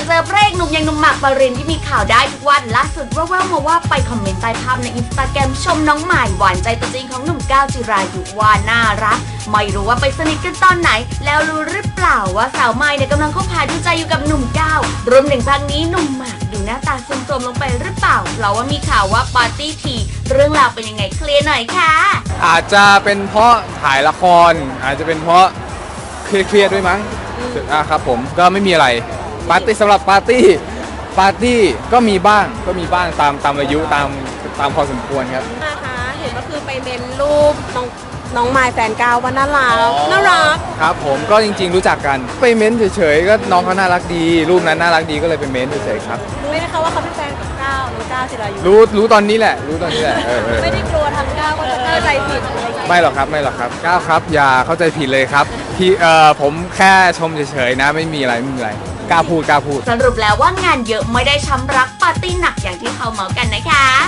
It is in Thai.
จะเจอพระเอกหนุ่มอย่างหนุ่มหมากปรินที่มีข่าวได้ทุกวันล่าสุดแว่วๆมาว่าไปคอมเมนต์ใต้ภาพในอินสตาแกรมชมน้องใหม่หวานใจตัวจริงของหนุ่มก้าวจิรายุว่าน่ารัก ไม่รู้ว่าไปสนิทกันตอนไหน แล้วรู้หรือเปล่าว่าสาวใหม่เนี่ยกำลังเข้าพาดูใจอยู่กับหนุ่มก้าวรวมถึงครั้งนี้หนุ่มหมากดูหน้าตาซึมโทรมลงไปหรือเปล่าเพราะว่ามีข่าวว่าปาร์ตี้ทีเรื่องราวเป็นยังไงเคลียร์หน่อยค่ะ อาจจะเป็นเพราะถ่ายละคร อาจจะเป็นเพราะเครียดๆด้วยมั้งอะครับผมก็ไม่มีอะไร ปาร์ตี้สำหรับปาร์ตี้ปาร์ตี้ก็มีบ้างก็มีบ้างตามตามอายุตามตามพอสมควรครับ นะคะเห็นก็คือไปเมนรูปน้องน้องไมายแฟนก้าวว่าน่ารักน่ารัก ครับผมก็จริง ๆ รู้จักกันไปเม้นเฉยๆก็น้องเขาน่ารักดี รูปนั้นน่ารักดีก็เลยไปเม้นเฉยๆครับรู้ไหมคะว่าเขาเป็นแฟนกับก้าวน้องก้าวจิรายุรู้รู้ตอนนี้แหละ รู้ตอนนี้แหละเออเออไม่ได้กลัวทางก้าวว่าจะเข้าใจผิดอะไรอย่างเงี้ยไม่หรอกครับไม่หรอกครับก้าวครับอย่าเข้าใจผิดเลยครับพี่เอ่อผมแค่ชมเฉยๆนะไม่มีอะไรไม่มีอะไรกล้าพูดกล้าพูด สรุปแล้วว่างานเยอะไม่ได้ช้ำรักปาร์ตี้หนักอย่างที่เขาเมาส์กันนะคะ